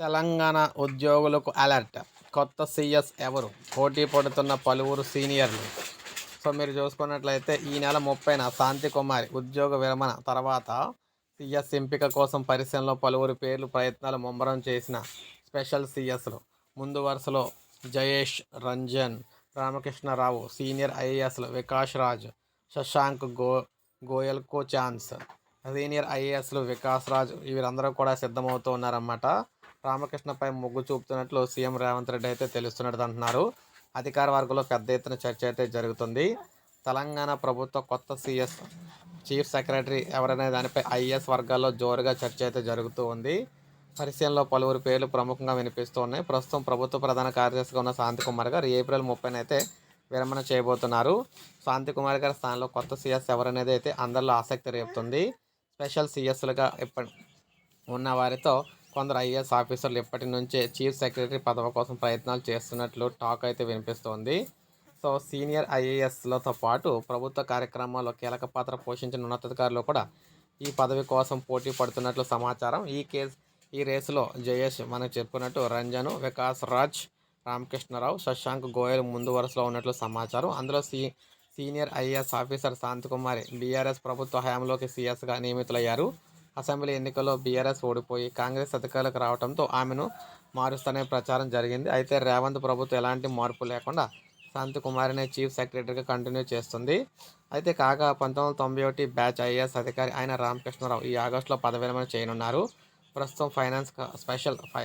తెలంగాణ ఉద్యోగులకు అలర్ట్. కొత్త సీఎస్ ఎవరు? పోటీ పడుతున్న పలువురు సీనియర్లు. సో మీరు చూసుకున్నట్లయితే ఈ నెల ముప్పైన శాంతి కుమారి ఉద్యోగ విరమణ తర్వాత సీఎస్ ఎంపిక కోసం పరిశ్రమలో పలువురు పేర్లు ప్రయత్నాలు ముమ్మరం చేసిన స్పెషల్ సీఎస్లు. ముందు వరుసలో జయేష్ రంజన్ రామకృష్ణరావు సీనియర్ ఐఏఎస్లు వికాష్ రాజ్ శశాంక్ గో గోయల్కో ఛాన్స్. సీనియర్ ఐఏఎస్లు వికాస్ రాజ్ వీరందరూ కూడా సిద్ధమవుతూ ఉన్నారన్నమాట. రామకృష్ణపై మొగ్గు చూపుతున్నట్లు సీఎం రేవంత్ రెడ్డి అయితే తెలుస్తున్నట్టు అంటున్నారు. అధికార వర్గంలో పెద్ద ఎత్తున చర్చ అయితే జరుగుతుంది. తెలంగాణ ప్రభుత్వ కొత్త సీఎస్ చీఫ్ సెక్రటరీ ఎవరనే దానిపై ఐఏఎస్ వర్గాల్లో జోరుగా చర్చ అయితే జరుగుతూ ఉంది. పరిశీలనలో పలువురు పేర్లు ప్రముఖంగా వినిపిస్తూ ఉన్నాయి. ప్రస్తుతం ప్రభుత్వ ప్రధాన కార్యదర్శిగా ఉన్న శాంతి కుమార్ గారు ఏప్రిల్ ముప్పైన అయితే విరమణ చేయబోతున్నారు. శాంతి కుమార్ గారి స్థానంలో కొత్త సీఎస్ ఎవరనేది అయితే అందరిలో ఆసక్తి రేపుతుంది. స్పెషల్ సీఎస్లుగా ఇప్పటి ఉన్న వారితో కొందరు ఐఏఎస్ ఆఫీసర్లు ఇప్పటి నుంచే చీఫ్ సెక్రటరీ పదవి కోసం ప్రయత్నాలు చేస్తున్నట్లు టాక్ అయితే వినిపిస్తోంది. సో సీనియర్ ఐఏఎస్లతో పాటు ప్రభుత్వ కార్యక్రమాల్లో కీలక పాత్ర పోషించిన ఉన్నతాధికారులు కూడా ఈ పదవి కోసం పోటీ పడుతున్నట్లు సమాచారం. ఈ కేసు ఈ రేసులో జయేష్ మనకు చెప్పుకున్నట్టు రంజన్ వికాస్ రాజ్ రామకృష్ణరావు శశాంక్ గోయల్ ముందు వరుసలో ఉన్నట్లు సమాచారం. అందులో see senior IAS officer Santhakumari BRS ప్రభుత్వ హయాంలోకి సీఎస్గా నియమితులయ్యారు. అసెంబ్లీ ఎన్నికల్లో బీఆర్ఎస్ ఓడిపోయి కాంగ్రెస్ అధికారులకు రావడంతో ఆమెను మారుస్తూనే ప్రచారం జరిగింది. అయితే రేవంత్ ప్రభుత్వం ఎలాంటి మార్పు లేకుండా శాంతి కుమారినే చీఫ్ సెక్రటరీగా కంటిన్యూ చేస్తుంది. అయితే కాగా పంతొమ్మిది వందల తొంభై ఒకటి బ్యాచ్ ఐఏఎస్ అధికారి ఆయన రామకృష్ణరావు ఈ ఆగస్టులో పదవి విరమణ చేయనున్నారు. ప్రస్తుతం ఫైనాన్స్ స్పెషల్ ఫై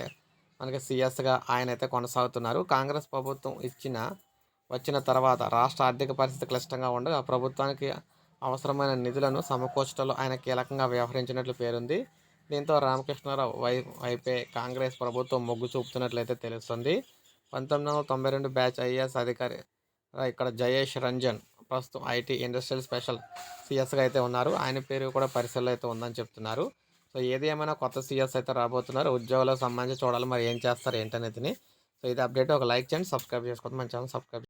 మనకి సిఎస్గా ఆయన అయితే కొనసాగుతున్నారు. కాంగ్రెస్ ప్రభుత్వం ఇచ్చిన వచ్చిన తర్వాత రాష్ట్ర ఆర్థిక పరిస్థితి క్లిష్టంగా ఉండగా ప్రభుత్వానికి అవసరమైన నిధులను సమకూర్చడంలో ఆయన కీలకంగా వ్యవహరించినట్లు పేరుంది. దీంతో రామకృష్ణారావు వై వైపే కాంగ్రెస్ ప్రభుత్వం మొగ్గు చూపుతున్నట్లయితే తెలుస్తుంది. పంతొమ్మిది వందల తొంభై రెండు బ్యాచ్ ఐఏఎస్ అధికారి ఇక్కడ జయేష్ రంజన్ ప్రస్తుతం ఐటీ ఇండస్ట్రియల్ స్పెషల్ సిఎస్గా అయితే ఉన్నారు. ఆయన పేరు కూడా పరిశీలన అయితే ఉందని చెప్తున్నారు. సో ఏది ఏమైనా కొత్త సీఎస్ అయితే రాబోతున్నారు. ఉద్యోగాలకు సంబంధించి చూడాలి మరి ఏం చేస్తారు ఏంటనేది. సో ఇది అప్డేట్. ఒక లైక్ చేయండి సబ్స్క్రైబ్ చేసుకోండి. మన ఛానల్ సబ్స్క్రైబ్